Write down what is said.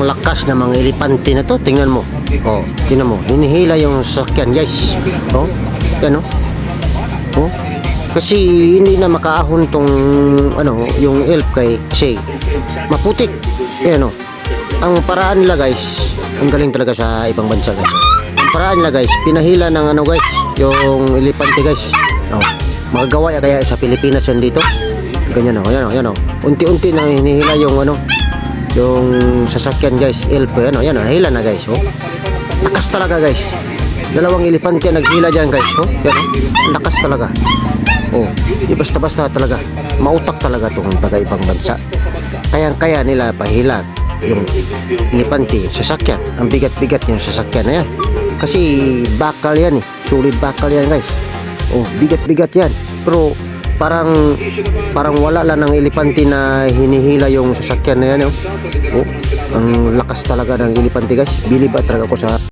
ang lakas ng mga elepante na to. Tingnan mo. Oh, tingnan mo. Hinihila yung sasakyan, guys. Oh, yan oh. Oh. Kasi hindi na makaahon tong ano, yung elf kay kasi maputik. Yan oh. Ang paraan nila guys, ang galing talaga sa ibang bansa guys. Ang paraan nila guys, pinahila ng ano guys, yung elepante guys. Oh, magagawa ya kaya sa Pilipinas yan dito. Ganyan oh, yan oh, oh. Unti-unti na hinihila yung ano, yung sasakyan guys, elf yan oh, yan oh, hila na guys oh. Lakas talaga guys. Dalawang elepante naghila dyan guys oh. Yan oh, ang lakas talaga. Oh, di basta-basta talaga. Mautak talaga tong taga ibang bansa. Kayang-kaya nila pahila yung elepante, sasakyan. Ang bigat-bigat yung sasakyan na yan. Kasi bakal yan eh. Solid bakal yan guys. Oh, bigat-bigat yan. Pero parang parang wala lang ng elepante na hinihila yung sasakyan na yan. Oh, oh ang lakas talaga ng elepante guys. Bilib at talaga ako sa